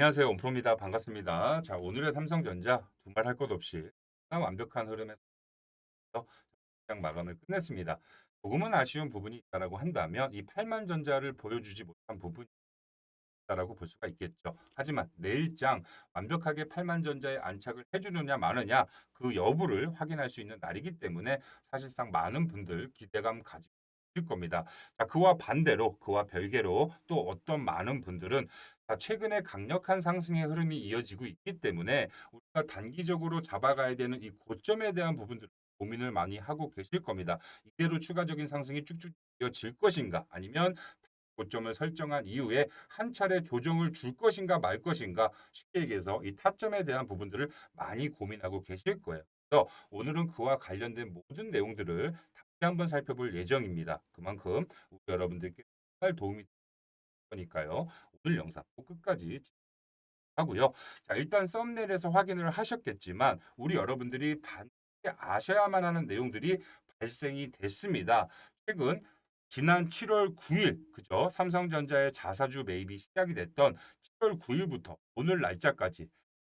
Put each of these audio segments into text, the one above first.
안녕하세요. 온프로입니다. 반갑습니다. 자, 오늘의 삼성전자 두말 할 것 없이 완벽한 흐름에서 시장 마감을 끝냈습니다. 조금은 아쉬운 부분이 있다라고 한다면 이 8만 전자를 보여주지 못한 부분이 있다라고 볼 수가 있겠죠. 하지만 내일장 완벽하게 8만 전자에 안착을 해주느냐 마느냐 그 여부를 확인할 수 있는 날이기 때문에 사실상 많은 분들 기대감 가지고 겁니다. 자, 그와 반대로 그와 별개로 또 어떤 많은 분들은 자, 최근에 강력한 상승의 흐름이 이어지고 있기 때문에 우리가 단기적으로 잡아가야 되는 이 고점에 대한 부분들 고민을 많이 하고 계실 겁니다. 이대로 추가적인 상승이 쭉쭉 이어질 것인가 아니면 고점을 설정한 이후에 한 차례 조정을 줄 것인가 말 것인가 쉽게 얘기해서 이 타점에 대한 부분들을 많이 고민하고 계실 거예요. 그래서 오늘은 그와 관련된 모든 내용들을 다시 한번 살펴볼 예정입니다. 그만큼 여러분들께 정말 도움이 될 거니까요. 오늘 영상 꼭 끝까지 하고요. 자, 일단 썸네일에서 확인을 하셨겠지만 우리 여러분들이 반드시 아셔야만 하는 내용들이 발생이 됐습니다. 최근 지난 7월 9일 그죠? 삼성전자의 자사주 매입이 시작이 됐던 7월 9일부터 오늘 날짜까지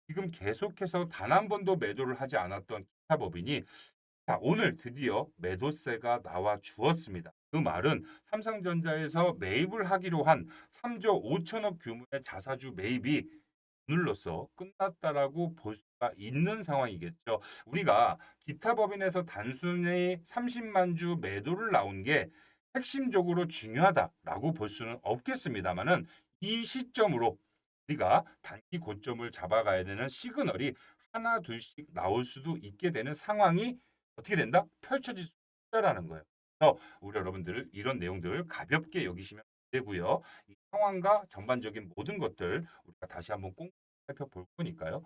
지금 계속해서 단 한 번도 매도를 하지 않았던 기타 법인이 자, 오늘 드디어 매도세가 나와 주었습니다. 그 말은 삼성전자에서 매입을 하기로 한 3조 5천억 규모의 자사주 매입이 오늘로써 끝났다라고 볼 수가 있는 상황이겠죠. 우리가 기타 법인에서 단순히 30만 주 매도를 나온 게 핵심적으로 중요하다라고 볼 수는 없겠습니다만은 이 시점으로 우리가 단기 고점을 잡아가야 되는 시그널이 하나 둘씩 나올 수도 있게 되는 상황이 어떻게 된다? 펼쳐질 수 있다라는 거예요. 그래서 우리 여러분들 이런 내용들을 가볍게 여기시면 되고요. 이 상황과 전반적인 모든 것들 우리가 다시 한번 꼭 살펴볼 거니까요.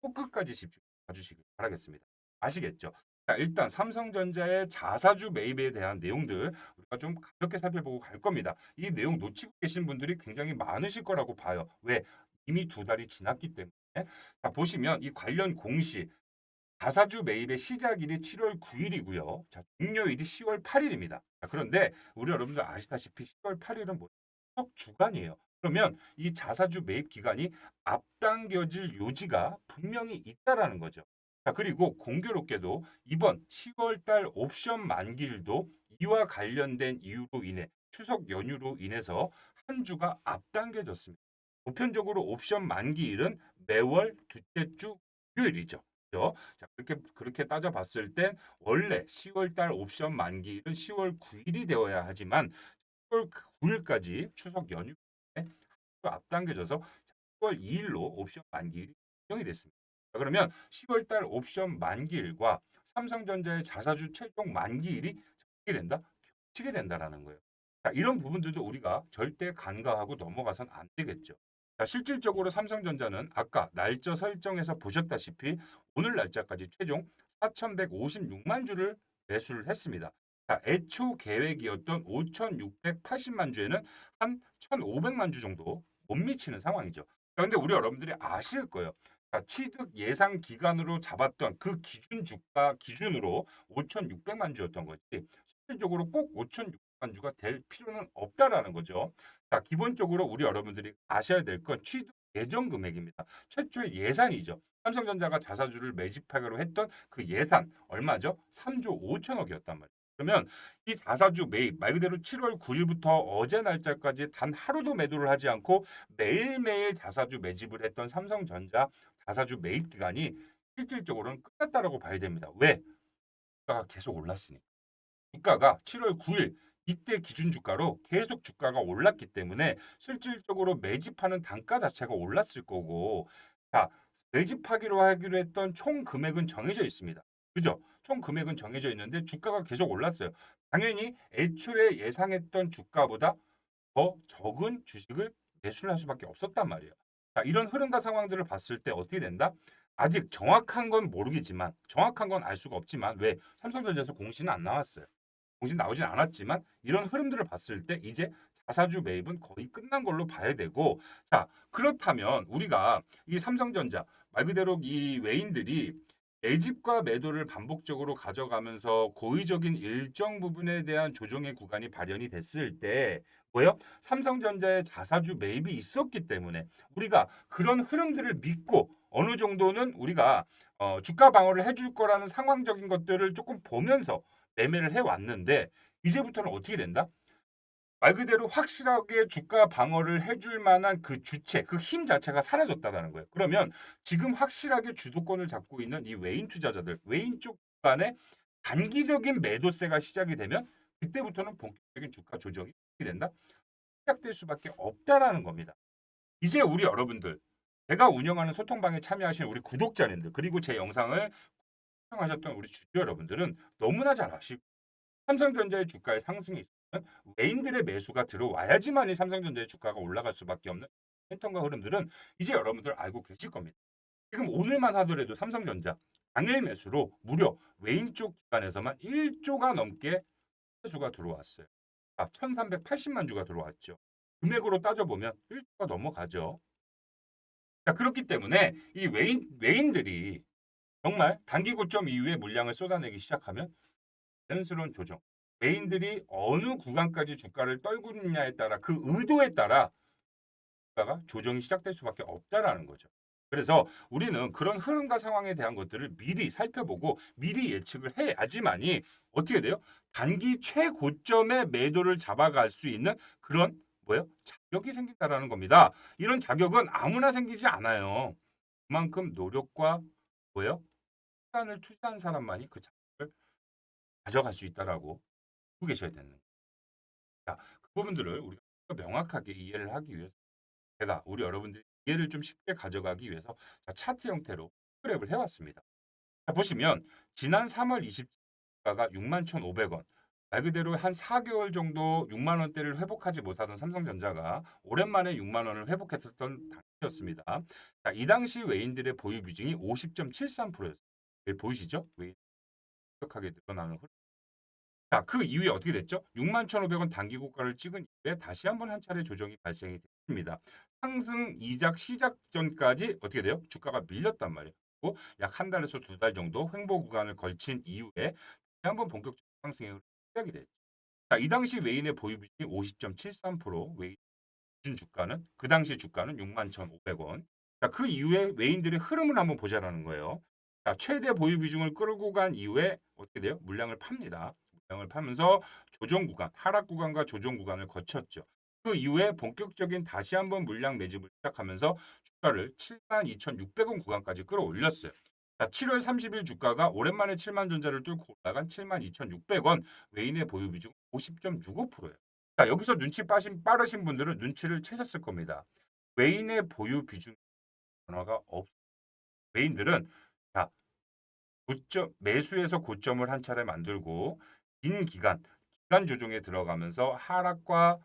꼭 끝까지 집중 봐주시길 바라겠습니다. 아시겠죠? 자, 일단 삼성전자의 자사주 매입에 대한 내용들 우리가 좀 가볍게 살펴보고 갈 겁니다. 이 내용 놓치고 계신 분들이 굉장히 많으실 거라고 봐요. 왜? 이미 두 달이 지났기 때문에. 자, 보시면 이 관련 공시 자사주 매입의 시작일이 7월 9일이고요. 자, 종료일이 10월 8일입니다. 자, 그런데 우리 여러분들 아시다시피 10월 8일은 뭐 주간이에요. 그러면 이 자사주 매입 기간이 앞당겨질 요지가 분명히 있다라는 거죠. 자, 그리고 공교롭게도 이번 10월 달 옵션 만기일도 이와 관련된 이유로 인해 추석 연휴로 인해서 한 주가 앞당겨졌습니다. 보편적으로 옵션 만기일은 매월 둘째 주 금요일이죠. 자, 그렇게 그렇게 따져봤을 땐 원래 10월 달 옵션 만기일은 10월 9일이 되어야 하지만 10월 9일까지 추석 연휴 에 앞당겨져서 10월 2일로 옵션 만기일이 결정이 됐습니다. 자, 그러면 10월 달 옵션 만기일과 삼성전자의 자사주 최종 만기일이 어떻게 된다? 겹치게 된다라는 거예요. 자, 이런 부분들도 우리가 절대 간과하고 넘어가선 안 되겠죠. 자, 실질적으로 삼성전자는 아까 날짜 설정에서 보셨다시피 오늘 날짜까지 최종 4,156만 주를 매수를 했습니다. 자, 애초 계획이었던 5,680만 주에는 한 1,500만 주 정도 못 미치는 상황이죠. 그런데 우리 여러분들이 아실 거예요. 자, 취득 예상 기간으로 잡았던 그 기준 주가 기준으로 5,600만 주였던 거지. 실질적으로 꼭 5,600만 주가 될 필요는 없다라는 거죠. 자, 기본적으로 우리 여러분들이 아셔야 될 건 취득 예정 금액입니다. 최초의 예산이죠. 삼성전자가 자사주를 매집하기로 했던 그 예산 얼마죠? 3조 5천억이었단 말이에요. 그러면 이 자사주 매입 말 그대로 7월 9일부터 어제 날짜까지 단 하루도 매도를 하지 않고 매일매일 자사주 매집을 했던 삼성전자 자사주 매입 기간이 실질적으로는 끝났다라고 봐야 됩니다. 왜? 주가가 계속 올랐으니까. 주가가 7월 9일 이때 기준 주가로 계속 주가가 올랐기 때문에 실질적으로 매집하는 단가 자체가 올랐을 거고 자 매집하기로 하기로 했던 총 금액은 정해져 있습니다. 그죠? 총 금액은 정해져 있는데 주가가 계속 올랐어요. 당연히 애초에 예상했던 주가보다 더 적은 주식을 매수를 할 수밖에 없었단 말이에요. 자, 이런 흐름과 상황들을 봤을 때 어떻게 된다? 아직 정확한 건 모르겠지만 정확한 건 알 수가 없지만 왜 삼성전자에서 공시는 안 나왔어요. 공시 나오진 않았지만 이런 흐름들을 봤을 때 이제 자사주 매입은 거의 끝난 걸로 봐야 되고 자 그렇다면 우리가 이 삼성전자 말 그대로 이 외인들이 매집과 매도를 반복적으로 가져가면서 고의적인 일정 부분에 대한 조정의 구간이 발현이 됐을 때 뭐예요? 삼성전자의 자사주 매입이 있었기 때문에 우리가 그런 흐름들을 믿고 어느 정도는 우리가 어, 주가 방어를 해줄 거라는 상황적인 것들을 조금 보면서 매매를 해왔는데 이제부터는 어떻게 된다? 말 그대로 확실하게 주가 방어를 해줄 만한 그 주체, 그 힘 자체가 사라졌다라는 거예요. 그러면 지금 확실하게 주도권을 잡고 있는 이 외인 투자자들, 외인 쪽 간에 단기적인 매도세가 시작이 되면 그때부터는 본격적인 주가 조정이 된다. 시작될 수밖에 없다라는 겁니다. 이제 우리 여러분들, 제가 운영하는 소통방에 참여하신 우리 구독자님들, 그리고 제 영상을 하셨던 우리 주주 여러분들은 너무나 잘 아시고 삼성전자의 주가의 상승이 있으면 외인들의 매수가 들어와야지만 이 삼성전자의 주가가 올라갈 수밖에 없는 패턴과 흐름들은 이제 여러분들 알고 계실 겁니다. 지금 오늘만 하더라도 삼성전자 당일 매수로 무려 외인 쪽 기관에서만 1조가 넘게 매수가 들어왔어요. 아, 1380만 주가 들어왔죠. 금액으로 따져보면 1조가 넘어가죠. 자, 그렇기 때문에 이 외인, 외인들이 정말 단기 고점 이후에 물량을 쏟아내기 시작하면 자연스러운 조정. 외인들이 어느 구간까지 주가를 떨고 있느냐에 따라 그 의도에 따라 주가가 조정이 시작될 수밖에 없다라는 거죠. 그래서 우리는 그런 흐름과 상황에 대한 것들을 미리 살펴보고 미리 예측을 해야지만이 어떻게 돼요? 단기 최고점의 매도를 잡아갈 수 있는 그런 뭐예요? 자격이 생긴다라는 겁니다. 이런 자격은 아무나 생기지 않아요. 그만큼 노력과 뭐예요? 시간을 투자한 사람만이 그 자격을 가져갈 수 있다라고 알고 계셔야 되는 거예요. 자, 그 부분들을 우리가 명확하게 이해를 하기 위해서 제가 우리 여러분들이 이해를 좀 쉽게 가져가기 위해서 자, 차트 형태로 그래프를 해왔습니다. 자, 보시면 지난 3월 20일가가 61,500원 말 그대로 한 4개월 정도 6만 원대를 회복하지 못하던 삼성전자가 오랜만에 6만 원을 회복했었던 당시였습니다. 자, 이 당시 외인들의 보유 비중이 50.73%였어요. 보이시죠? 급격하게 늘어나는 흐름. 자, 그 이후에 어떻게 됐죠? 61,500원 단기 고가를 찍은 이후에 다시 한번 한 차례 조정이 발생이 됐습니다. 상승 이작 시작 전까지 어떻게 돼요? 주가가 밀렸단 말이에요. 그리고 약 한 달에서 두 달 정도 횡보 구간을 걸친 이후에 다시 한번 본격적 상승이 시작이 됐죠. 자, 이 당시 외인의 보유 비중이 50.73%, 외인 기준 주가는 그 당시 주가는 61,500원. 자, 그 이후에 외인들의 흐름을 한번 보자라는 거예요. 자, 최대 보유 비중을 끌고 간 이후에 어떻게 돼요? 물량을 팝니다. 물량을 파면서 조정 구간, 하락 구간과 조정 구간을 거쳤죠. 그 이후에 본격적인 다시 한번 물량 매집을 시작하면서 주가를 72,600원 구간까지 끌어올렸어요. 자, 7월 30일 주가가 오랜만에 7만 전자를 뚫고 올라간 72,600원, 외인의 보유 비중 50.65%예요. 자, 여기서 눈치 빠신 빠르신 분들은 눈치를 채셨을 겁니다. 외인의 보유 비중 변화가 없. 외인들은 자, 고점 매수에서 고점을 한 차례 만들고 긴 기간 기간 조정에 들어가면서 하락과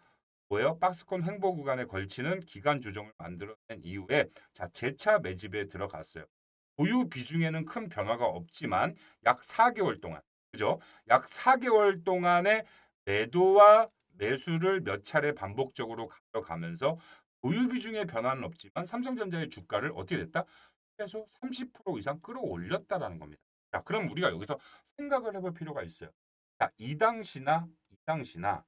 뭐예요? 박스권 횡보 구간에 걸치는 기간 조정을 만들어낸 이후에 자 재차 매집에 들어갔어요. 보유 비중에는 큰 변화가 없지만 약 4개월 동안 그죠? 약 4개월 동안의 매도와 매수를 몇 차례 반복적으로 가져가면서 보유 비중의 변화는 없지만 삼성전자의 주가를 어떻게 됐다? 최소 30% 이상 끌어올렸다라는 겁니다. 자, 그럼 우리가 여기서 생각을 해볼 필요가 있어요. 자, 이 당시나 이 당시나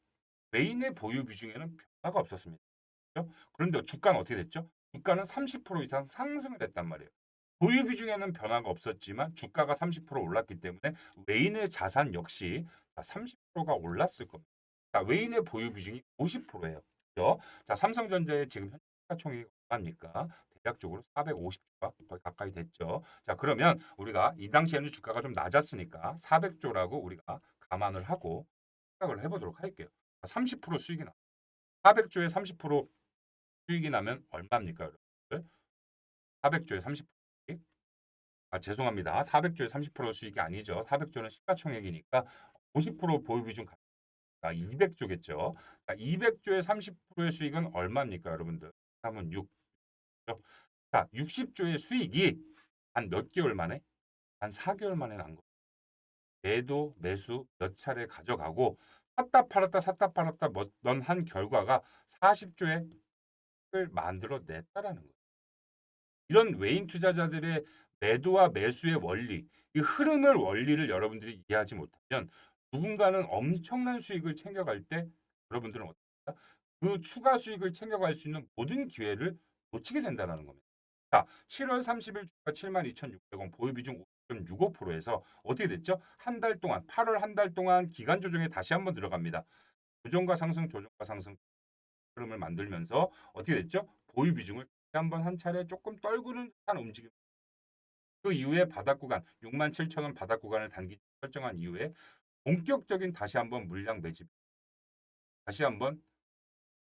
메인의 보유 비중에는 변화가 없었습니다. 그렇죠? 그런데 주가는 어떻게 됐죠? 주가는 30% 이상 상승을 했단 말이에요. 보유 비중에는 변화가 없었지만 주가가 30% 올랐기 때문에 외인의 자산 역시 30%가 올랐을 겁니다. 자, 외인의 보유 비중이 50%예요. 그렇죠? 자, 삼성전자의 지금 현재 시가총액이 얼마입니까? 대략적으로 450조가 더 가까이 됐죠. 자, 그러면 우리가 이 당시에는 주가가 좀 낮았으니까 400조라고 우리가 감안을 하고 생각을 해보도록 할게요. 30% 수익이 나. 400조에 30% 수익이 나면 얼마입니까, 여러분들? 400조에 30% 수익? 아, 죄송합니다. 400조에 30% 수익이 아니죠. 400조는 시가총액이니까 50% 보유 비중 아, 200조겠죠. 자, 200조에 30%의 수익은 얼마입니까, 여러분들? 3은 6. 자, 60조의 수익이 한 몇 개월 만에? 한 4개월 만에 난 거. 매도, 매수 몇 차례 가져가고 샀다 팔았다 샀다 팔았다 넌한 결과가 40조의 을 만들어 냈다라는 거예요. 이런 외인 투자자들의 매도와 매수의 원리, 이 흐름을 원리를 여러분들이 이해하지 못하면 누군가는 엄청난 수익을 챙겨갈 때 여러분들은 어떻습니까? 그 추가 수익을 챙겨갈 수 있는 모든 기회를 놓치게 된다는 겁니다. 자, 7월 30일 주가 72,600원 보유 비중 5.65%에서 어떻게 됐죠? 한 달 동안 8월 한 달 동안 기간 조정에 다시 한번 들어갑니다. 조정과 상승, 조정과 상승 흐름을 만들면서 어떻게 됐죠? 보유 비중을 한번 한 차례 조금 떨구는 듯한 움직임. 그 이후에 바닥 구간 67,000원 바닥 구간을 단기 설정한 이후에 본격적인 다시 한번 물량 매집 다시 한번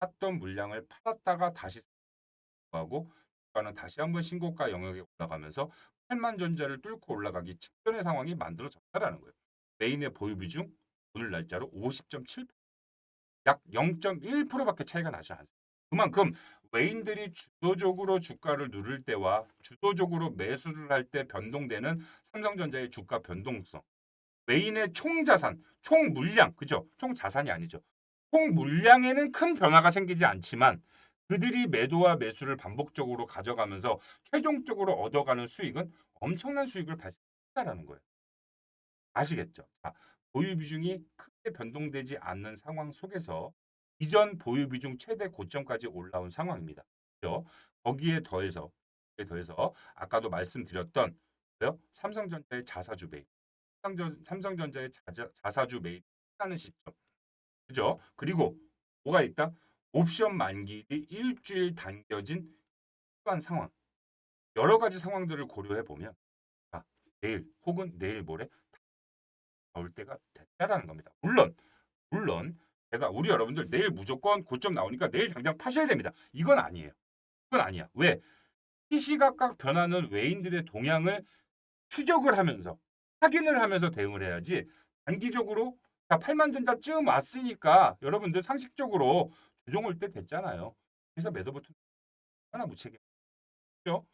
샀던 물량을 팔았다가 다시 하고 주가는 다시 한번 신고가 영역에 올라가면서 8만 전자를 뚫고 올라가기 직전의 상황이 만들어졌다라는 거예요. 메인의 보유 비중 오늘 날짜로 50.7%. 약 0.1%밖에 차이가 나지 않습니다. 그만큼 외인들이 주도적으로 주가를 누를 때와 주도적으로 매수를 할 때 변동되는 삼성전자의 주가 변동성. 외인의 총 자산, 총 물량, 그죠? 총 자산이 아니죠. 총 물량에는 큰 변화가 생기지 않지만 그들이 매도와 매수를 반복적으로 가져가면서 최종적으로 얻어가는 수익은 엄청난 수익을 발생한다는 거예요. 아시겠죠? 자, 보유 비중이 크게 변동되지 않는 상황 속에서 이전 보유 비중 최대 고점까지 올라온 상황입니다. 그죠? 거기에 더해서 거기에 더해서 아까도 말씀드렸던? 삼성전자의 자사주 매입, 삼성전, 삼성전자의 자자, 자사주 매입 하는 시점, 그죠? 그리고 뭐가 있다? 옵션 만기일이 일주일 당겨진 특수한 상황, 여러 가지 상황들을 고려해 보면 아, 내일 혹은 내일 모레 나올 때가 됐다라는 겁니다. 물론 물론 제가 우리 여러분들 내일 무조건 고점 나오니까 내일 당장 파셔야 됩니다. 이건 아니에요. 이건 아니야. 왜? 시시각각 변하는 외인들의 동향을 추적을 하면서 확인을 하면서 대응을 해야지 단기적으로 자 8만 전자 쯤 왔으니까 여러분들 상식적으로 조정 올때 됐잖아요. 그래서 매도 버튼 하나 무책임. 그죠?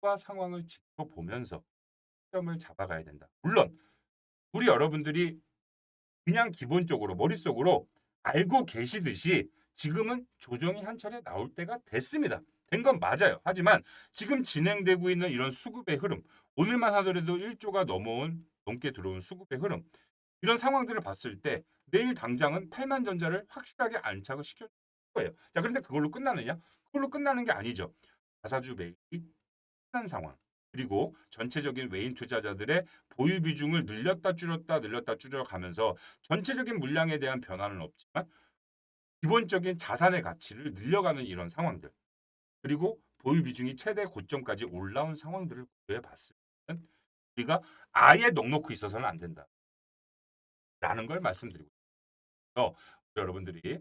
과 상황을 지켜보면서 점을 잡아가야 된다. 물론 우리 여러분들이 그냥 기본적으로 머릿속으로 알고 계시듯이 지금은 조정이 한 차례 나올 때가 됐습니다. 된 건 맞아요. 하지만 지금 진행되고 있는 이런 수급의 흐름, 오늘만 하더라도 1조가 넘어온 넘게 들어온 수급의 흐름, 이런 상황들을 봤을 때 내일 당장은 8만 전자를 확실하게 안착을 시켜 줄 거예요. 자, 그런데 그걸로 끝나느냐? 그걸로 끝나는 게 아니죠. 자사주 매입이 끝난 상황. 그리고 전체적인 외인 투자자들의 보유 비중을 늘렸다 줄였다 늘렸다 줄여가면서 전체적인 물량에 대한 변화는 없지만 기본적인 자산의 가치를 늘려가는 이런 상황들 그리고 보유 비중이 최대 고점까지 올라온 상황들을 고려해 봤을 때는 우리가 아예 넉넉히 있어서는 안 된다. 라는 걸 말씀드리고. 여러분들이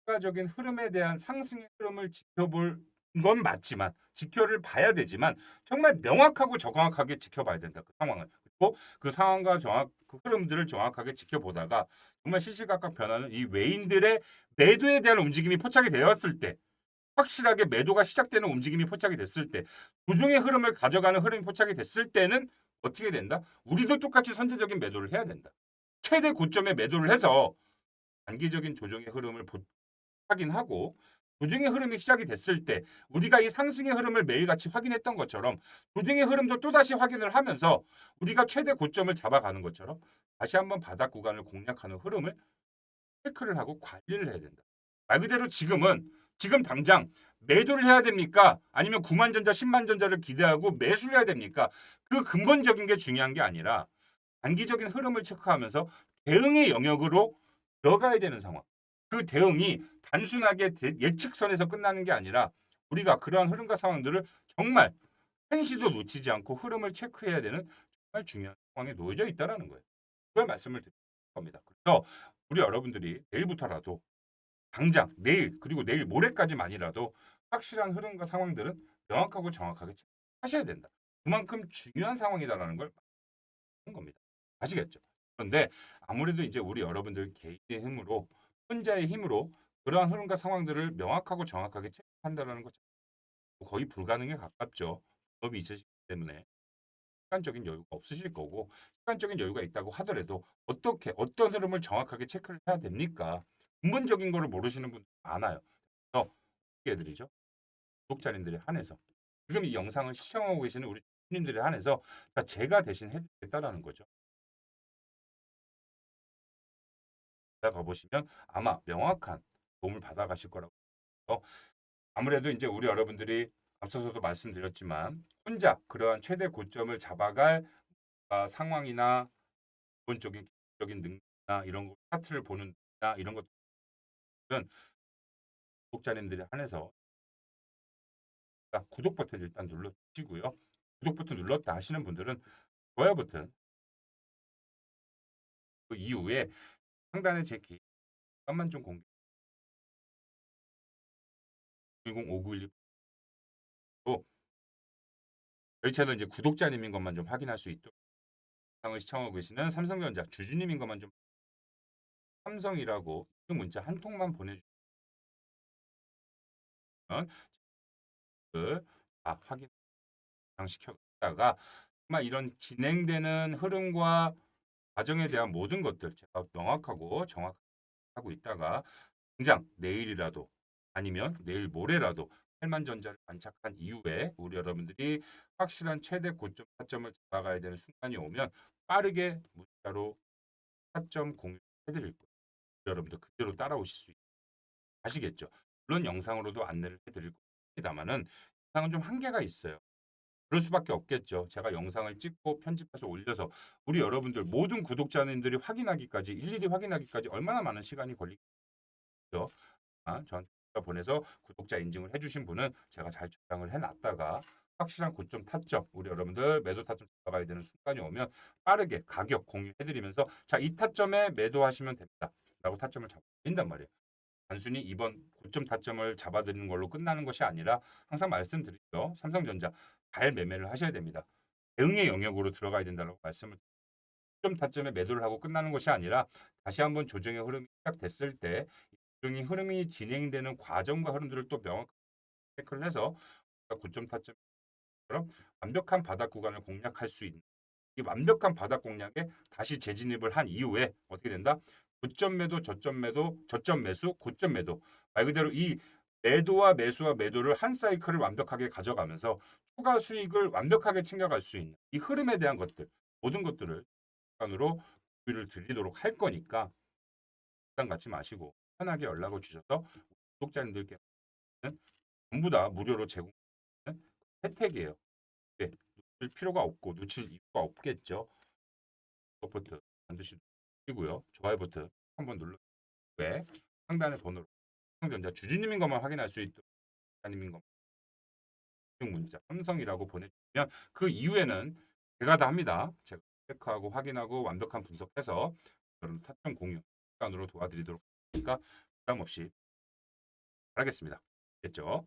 추가적인 흐름에 대한 상승의 흐름을 지켜볼 건 맞지만 지켜를 봐야 되지만 정말 명확하고 정확하게 지켜봐야 된다. 그 상황을. 그리고 그 상황과 정확 그 흐름들을 정확하게 지켜보다가 정말 시시각각 변하는 이 외인들의 매도에 대한 움직임이 포착이 되었을 때 확실하게 매도가 시작되는 움직임이 포착이 됐을 때 조종의 흐름을 가져가는 흐름이 포착이 됐을 때는 어떻게 된다? 우리도 똑같이 선제적인 매도를 해야 된다. 최대 고점에 매도를 해서 단기적인 조정의 흐름을 보, 확인하고 조정의 흐름이 시작이 됐을 때 우리가 이 상승의 흐름을 매일같이 확인했던 것처럼 조정의 흐름도 또다시 확인을 하면서 우리가 최대 고점을 잡아가는 것처럼 다시 한번 바닥 구간을 공략하는 흐름을 체크를 하고 관리를 해야 된다. 말 그대로 지금은 지금 당장 매도를 해야 됩니까? 아니면 9만 전자, 10만 전자를 기대하고 매수를 해야 됩니까? 그 근본적인 게 중요한 게 아니라 단기적인 흐름을 체크하면서 대응의 영역으로 들어가야 되는 상황. 그 대응이 단순하게 대- 예측선에서 끝나는 게 아니라 우리가 그러한 흐름과 상황들을 정말 한시도 놓치지 않고 흐름을 체크해야 되는 정말 중요한 상황에 놓여져 있다는 거예요. 그걸 말씀을 드릴 겁니다. 그래서 우리 여러분들이 내일부터라도 당장 내일 그리고 내일 모레까지만이라도 확실한 흐름과 상황들은 명확하고 정확하게 하셔야 된다. 그만큼 중요한 상황이다라는 걸 하는 겁니다. 아시겠죠? 그런데 아무래도 이제 우리 여러분들 개인의 힘으로 혼자의 힘으로 그러한 흐름과 상황들을 명확하고 정확하게 체크한다는 것 거의 불가능에 가깝죠. 법이 있으시기 때문에 시간적인 여유가 없으실 거고 시간적인 여유가 있다고 하더라도 어떻게 어떤 흐름을 정확하게 체크를 해야 됩니까? 근본적인 거를 모르시는 분들 많아요. 그래서 어떻게 해드리죠? 구독자님들에 한해서 지금 이 영상을 시청하고 계시는 우리 님들에 한해서 자, 제가 대신 해드리겠다라는 거죠. 가 보시면 아마 명확한 도움을 받아 가실 거라고 요 아무래도 이제 우리 여러분들이 앞서서도 말씀드렸지만 혼자 그러한 최대 고점을 잡아갈 아, 상황이나 기본적인 기본적인 능력이나 이런 거 차트를 보는 나 이런 것들은 구독자님들이 한해서 자, 구독 버튼 일단 눌러주시고요. 구독 버튼 눌렀다 하시는 분들은 좋아요 버튼 그 이후에 상단에 제 키, 잠깐만 좀 공개. 105912또 저희 채널 이제 구독자님인 것만 좀 확인할 수 있도록 영상을 시청하고 계시는 삼성전자 주주님인 것만 좀 삼성이라고 그 문자 한 통만 보내주시면 그다 확인 시켜다가 정말 이런 진행되는 흐름과 과정에 대한 모든 것들 제가 명확하고 정확하고 있다가 당장 내일이라도 아니면 내일 모레라도 팔만전자를 안착한 이후에 우리 여러분들이 확실한 최대 고점 타점을 잡아가야 되는 순간이 오면 빠르게 문자로 타점 공유 해드릴 거예요. 여러분들 그대로 따라오실 수 있, 아시겠죠? 물론 영상으로도 안내를 해드릴 겁니다만은 영상은 좀 한계가 있어요. 그럴 수밖에 없겠죠. 제가 영상을 찍고 편집해서 올려서 우리 여러분들 모든 구독자님들이 확인하기까지 일일이 확인하기까지 얼마나 많은 시간이 걸리겠죠. 아, 저한테 보내서 구독자 인증을 해주신 분은 제가 잘 저장을 해놨다가 확실한 고점 타점 우리 여러분들 매도 타점 잡아가야 되는 순간이 오면 빠르게 가격 공유해드리면서 자 이 타점에 매도하시면 됩니다 라고 타점을 잡아드린단 말이에요 단순히 이번 고점 타점을 잡아드리는 걸로 끝나는 것이 아니라 항상 말씀드리죠 삼성전자 잘 매매를 하셔야 됩니다 대응의 영역으로 들어가야 된다고 말씀을 고점 타점에 매도를 하고 끝나는 것이 아니라 다시 한번 조정의 흐름이 시작됐을 때 조정의 흐름이 진행되는 과정과 흐름들을 또 명확하게 체크를 해서 고점 타점 그럼 완벽한 바닥 구간을 공략할 수 있는 이 완벽한 바닥 공략에 다시 재진입을 한 이후에 어떻게 된다? 고점 매도, 저점 매도, 저점 매수, 고점 매도. 말 그대로 이 매도와 매수와 매도를 한 사이클을 완벽하게 가져가면서 추가 수익을 완벽하게 챙겨갈 수 있는 이 흐름에 대한 것들 모든 것들을 시간으로 주의를 드리도록 할 거니까 부담 갖지 마시고 편하게 연락을 주셔서 구독자님들께 전부 다 무료로 제공하는 혜택이에요. 네, 놓칠 필요가 없고 놓칠 이유가 없겠죠. 구독 버튼 반드시 누르시고요. 좋아요 버튼 한번 눌러 후에 상단의 번호로 삼성전자 주주님인 것만 확인할 수 있도록 자님인 것만 문자 삼성이라고 보내주시면 그 이후에는 제가 다 합니다. 제가 체크하고 확인하고 완벽한 분석해서 여러분 타점 공유 시간으로 도와드리도록 하니까 부담 없이 하겠습니다. 됐죠?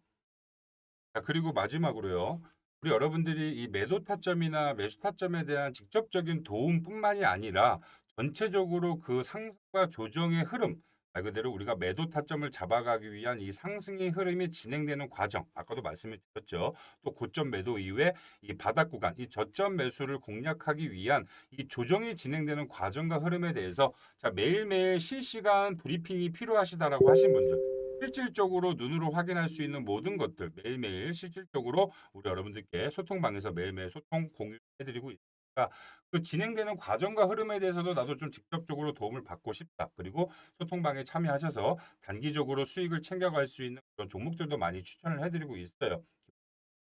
자, 그리고 마지막으로요. 우리 여러분들이 이 매도 타점이나 매수 타점에 대한 직접적인 도움뿐만이 아니라 전체적으로 그 상승과 조정의 흐름, 말 그대로 우리가 매도 타점을 잡아가기 위한 이 상승의 흐름이 진행되는 과정, 아까도 말씀을 드렸죠. 또 고점 매도 이후에 이 바닥 구간, 이 저점 매수를 공략하기 위한 이 조정이 진행되는 과정과 흐름에 대해서 자 매일매일 실시간 브리핑이 필요하시다라고 하신 분들 실질적으로 눈으로 확인할 수 있는 모든 것들 매일매일 실질적으로 우리 여러분들께 소통방에서 매일매일 소통 공유해드리고 있으니 까 그 진행되는 과정과 흐름에 대해서도 나도 좀 직접적으로 도움을 받고 싶다. 그리고 소통방에 참여하셔서 단기적으로 수익을 챙겨갈 수 있는 그런 종목들도 많이 추천을 해드리고 있어요.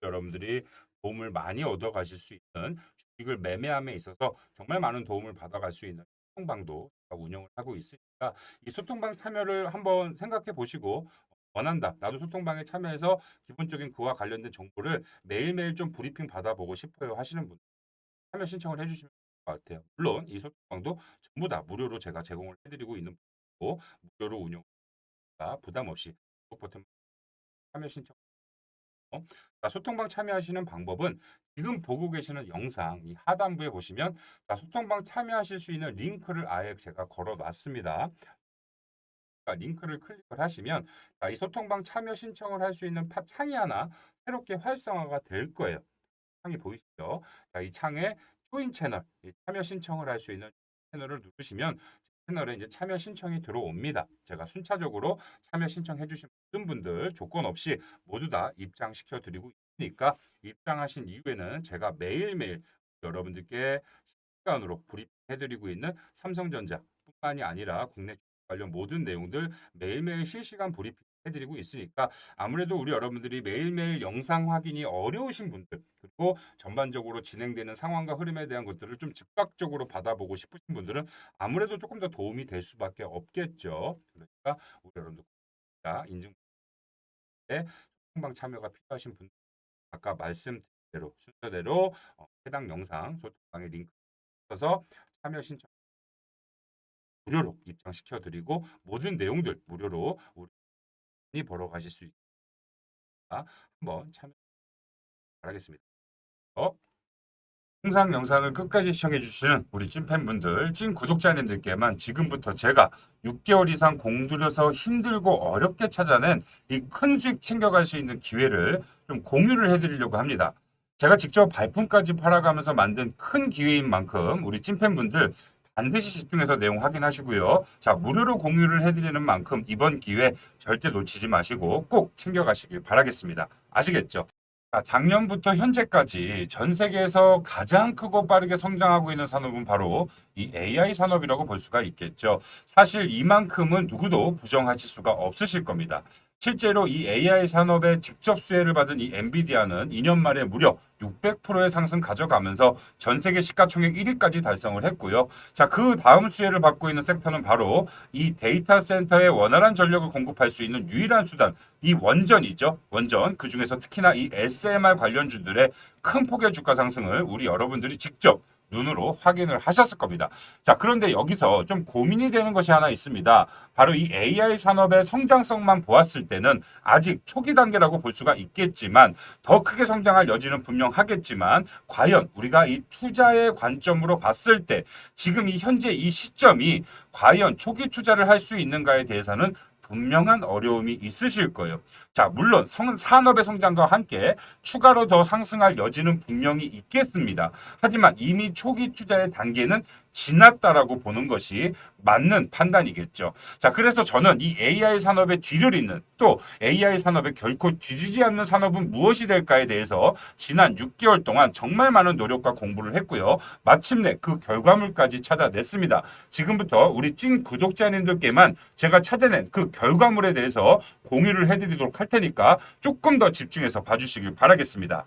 여러분들이 도움을 많이 얻어가실 수 있는 주식을 매매함에 있어서 정말 많은 도움을 받아갈 수 있는 소통방도 운영을 하고 있으니까 이 소통방 참여를 한번 생각해 보시고 원한다. 나도 소통방에 참여해서 기본적인 그와 관련된 정보를 매일매일 좀 브리핑 받아보고 싶어요 하시는 분 참여 신청을 해주시면 될 것 같아요. 물론 이 소통방도 전부 다 무료로 제가 제공을 해드리고 있는 고 무료로 운영 부담 없이 버튼 참여 신청 어? 자, 소통방 참여하시는 방법은 지금 보고 계시는 영상 이 하단부에 보시면 자, 소통방 참여하실 수 있는 링크를 아예 제가 걸어 놨습니다. 링크를 클릭을 하시면 자, 이 소통방 참여 신청을 할 수 있는 파, 창이 하나 새롭게 활성화가 될 거예요. 창이 보이시죠? 자, 이 창에 조인 채널, 참여 신청을 할 수 있는 채널을 누르시면 채널에 이제 참여 신청이 들어옵니다. 제가 순차적으로 참여 신청해 주신 모든 분들 조건 없이 모두 다 입장시켜 드리고 있으니까 입장하신 이후에는 제가 매일매일 여러분들께 실시간으로 브리핑해 드리고 있는 삼성전자뿐만이 아니라 국내 관련 모든 내용들 매일매일 실시간 브리핑 해드리고 있으니까 아무래도 우리 여러분들이 매일매일 영상 확인이 어려우신 분들 그리고 전반적으로 진행되는 상황과 흐름에 대한 것들을 좀 즉각적으로 받아보고 싶으신 분들은 아무래도 조금 더 도움이 될 수밖에 없겠죠. 그러니까 우리 여러분들 인증 소통방 참여가 필요하신 분들 아까 말씀드린 대로 순서대로 어, 해당 영상 소통방에 링크 써서 참여 신청 무료로 입장시켜 드리고 모든 내용들 무료로 우리 보러 가실 수 있다. 한번 참여 바라겠습니다. 어? 항상 영상을 끝까지 시청해 주시는 우리 찐팬분들, 찐 구독자님들께만 지금부터 제가 6개월 이상 공들여서 힘들고 어렵게 찾아낸 이 큰 수익 챙겨갈 수 있는 기회를 좀 공유를 해드리려고 합니다. 제가 직접 발품까지 팔아가면서 만든 큰 기회인 만큼 우리 찐팬분들 반드시 집중해서 내용 확인하시고요. 자, 무료로 공유를 해드리는 만큼 이번 기회 절대 놓치지 마시고 꼭 챙겨가시길 바라겠습니다. 아시겠죠? 자, 작년부터 현재까지 전 세계에서 가장 크고 빠르게 성장하고 있는 산업은 바로 이 AI 산업이라고 볼 수가 있겠죠. 사실 이만큼은 누구도 부정하실 수가 없으실 겁니다. 실제로 이 AI 산업의 직접 수혜를 받은 이 엔비디아는 2년 만에 무려 600%의 상승 가져가면서 전 세계 시가총액 1위까지 달성을 했고요. 자, 그 다음 수혜를 받고 있는 섹터는 바로 이 데이터 센터에 원활한 전력을 공급할 수 있는 유일한 수단, 이 원전이죠. 원전. 그 중에서 특히나 이 SMR 관련주들의 큰 폭의 주가 상승을 우리 여러분들이 직접 눈으로 확인을 하셨을 겁니다. 자, 그런데 여기서 좀 고민이 되는 것이 하나 있습니다. 바로 이 AI 산업의 성장성만 보았을 때는 아직 초기 단계라고 볼 수가 있겠지만 더 크게 성장할 여지는 분명하겠지만 과연 우리가 이 투자의 관점으로 봤을 때 지금 이 현재 이 시점이 과연 초기 투자를 할 수 있는가에 대해서는 분명한 어려움이 있으실 거예요. 자, 물론 성, 산업의 성장과 함께 추가로 더 상승할 여지는 분명히 있겠습니다. 하지만 이미 초기 투자의 단계는 지났다라고 보는 것이 맞는 판단이겠죠. 자, 그래서 저는 이 AI 산업의 뒤를 잇는 또 AI 산업에 결코 뒤지지 않는 산업은 무엇이 될까에 대해서 지난 6개월 동안 정말 많은 노력과 공부를 했고요. 마침내 그 결과물까지 찾아냈습니다. 지금부터 우리 찐 구독자님들께만 제가 찾아낸 그 결과물에 대해서 공유를 해드리도록 할 테니까 조금 더 집중해서 봐주시길 바라겠습니다.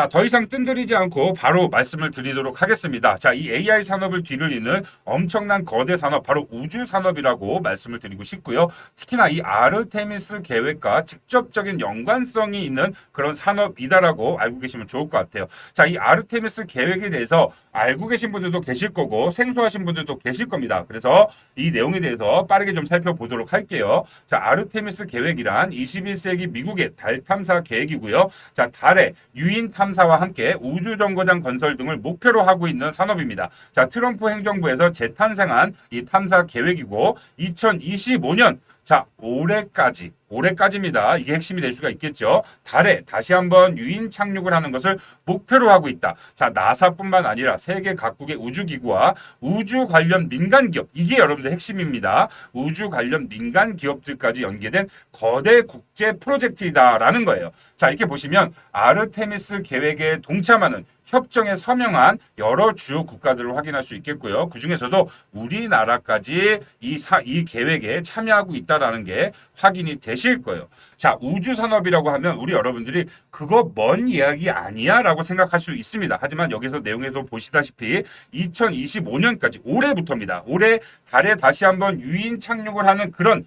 자, 더 이상 뜸들이지 않고 바로 말씀을 드리도록 하겠습니다. 자, 이 AI 산업을 뒤를 잇는 엄청난 거대 산업, 바로 우주 산업이라고 말씀을 드리고 싶고요. 특히나 이 아르테미스 계획과 직접적인 연관성이 있는 그런 산업이다라고 알고 계시면 좋을 것 같아요. 자, 이 아르테미스 계획에 대해서 알고 계신 분들도 계실 거고 생소하신 분들도 계실 겁니다. 그래서 이 내용에 대해서 빠르게 좀 살펴보도록 할게요. 자, 아르테미스 계획이란 21세기 미국의 달 탐사 계획이고요. 자, 달에 유인 탐사와 함께 우주 정거장 건설 등을 목표로 하고 있는 산업입니다. 자, 트럼프 행정부에서 재탄생한 이 탐사 계획이고 2025년 자, 올해까지 올해까지입니다. 이게 핵심이 될 수가 있겠죠. 달에 다시 한번 유인 착륙을 하는 것을 목표로 하고 있다. 자, 나사뿐만 아니라 세계 각국의 우주기구와 우주 관련 민간 기업, 이게 여러분들 핵심입니다. 우주 관련 민간 기업들까지 연계된 거대 국제 프로젝트이다라는 거예요. 자, 이렇게 보시면 아르테미스 계획에 동참하는 협정에 서명한 여러 주요 국가들을 확인할 수 있겠고요. 그 중에서도 우리나라까지 이, 사, 이 계획에 참여하고 있다라는 게 확인이 되실 거예요. 자, 우주 산업이라고 하면 우리 여러분들이 그거 먼 이야기 아니야라고 생각할 수 있습니다. 하지만 여기서 내용에도 보시다시피 2025년까지 올해부터입니다. 올해 달에 다시 한번 유인 착륙을 하는 그런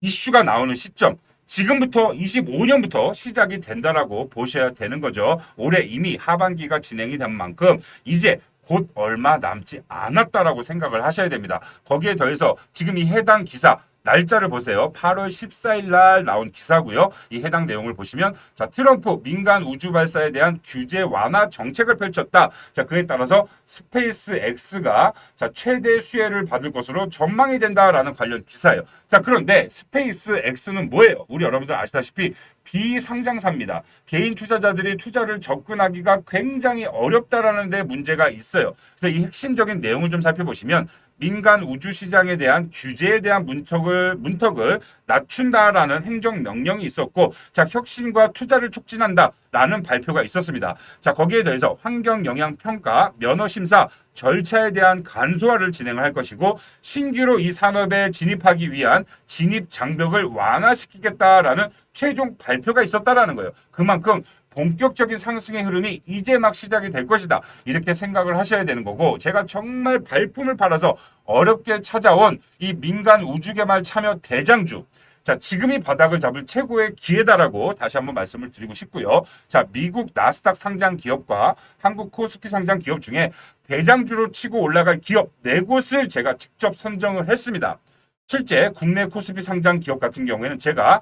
이슈가 나오는 시점. 지금부터 25년부터 시작이 된다라고 보셔야 되는 거죠. 올해 이미 하반기가 진행이 된 만큼 이제 곧 얼마 남지 않았다라고 생각을 하셔야 됩니다. 거기에 더해서 지금 이 해당 기사 날짜를 보세요. 8월 14일 날 나온 기사고요. 이 해당 내용을 보시면 자 트럼프 민간 우주 발사에 대한 규제 완화 정책을 펼쳤다. 자 그에 따라서 스페이스 X가 자 최대 수혜를 받을 것으로 전망이 된다라는 관련 기사예요. 자 그런데 스페이스 X는 뭐예요? 우리 여러분들 아시다시피 비상장사입니다. 개인 투자자들이 투자를 접근하기가 굉장히 어렵다라는 데 문제가 있어요. 그래서 이 핵심적인 내용을 좀 살펴보시면 민간 우주 시장에 대한 규제에 대한 문턱을 문턱을 낮춘다라는 행정 명령이 있었고 자 혁신과 투자를 촉진한다라는 발표가 있었습니다. 자 거기에 대해서 환경 영향 평가 면허 심사 절차에 대한 간소화를 진행을 할 것이고 신규로 이 산업에 진입하기 위한 진입 장벽을 완화시키겠다라는 최종 발표가 있었다라는 거예요. 그만큼 본격적인 상승의 흐름이 이제 막 시작이 될 것이다. 이렇게 생각을 하셔야 되는 거고 제가 정말 발품을 팔아서 어렵게 찾아온 이 민간 우주 개발 참여 대장주 자, 지금이 바닥을 잡을 최고의 기회다라고 다시 한번 말씀을 드리고 싶고요. 자, 미국 나스닥 상장 기업과 한국 코스피 상장 기업 중에 대장주로 치고 올라갈 기업 네 곳을 제가 직접 선정을 했습니다. 실제 국내 코스피 상장 기업 같은 경우에는 제가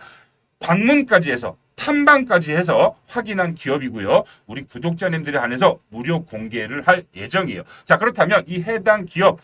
방문까지 해서 탐방까지 해서 확인한 기업이고요. 우리 구독자님들에 한해서 무료 공개를 할 예정이에요. 자, 그렇다면 이 해당 기업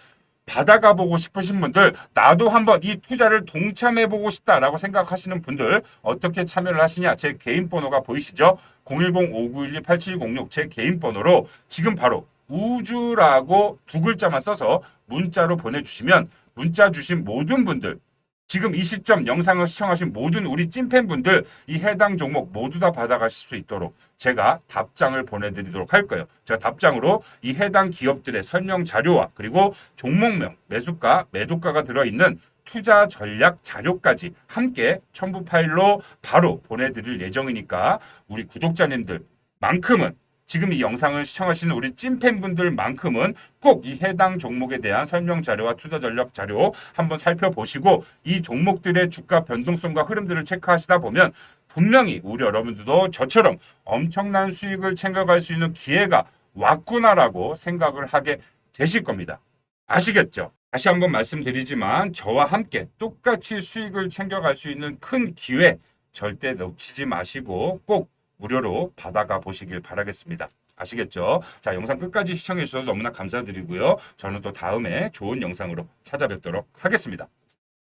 받아가 보고 싶으신 분들 나도 한번 이 투자를 동참해 보고 싶다라고 생각하시는 분들 어떻게 참여를 하시냐 제 개인 번호가 보이시죠 010-5912-8706 제 개인 번호로 지금 바로 우주라고 두 글자만 써서 문자로 보내주시면 문자 주신 모든 분들 지금 이 시점 영상을 시청하신 모든 우리 찐팬분들 이 해당 종목 모두 다 받아가실 수 있도록 제가 답장을 보내드리도록 할 거예요. 제가 답장으로 이 해당 기업들의 설명 자료와 그리고 종목명, 매수가, 매도가가 들어있는 투자 전략 자료까지 함께 첨부 파일로 바로 보내드릴 예정이니까 우리 구독자님들 만큼은 지금 이 영상을 시청하시는 우리 찐팬분들만큼은 꼭 이 해당 종목에 대한 설명 자료와 투자 전략 자료 한번 살펴보시고 이 종목들의 주가 변동성과 흐름들을 체크하시다 보면 분명히 우리 여러분들도 저처럼 엄청난 수익을 챙겨갈 수 있는 기회가 왔구나라고 생각을 하게 되실 겁니다. 아시겠죠? 다시 한번 말씀드리지만 저와 함께 똑같이 수익을 챙겨갈 수 있는 큰 기회 절대 놓치지 마시고 꼭 무료로 받아가 보시길 바라겠습니다. 아시겠죠? 자, 영상 끝까지 시청해 주셔서 너무나 감사드리고요. 저는 또 다음에 좋은 영상으로 찾아뵙도록 하겠습니다.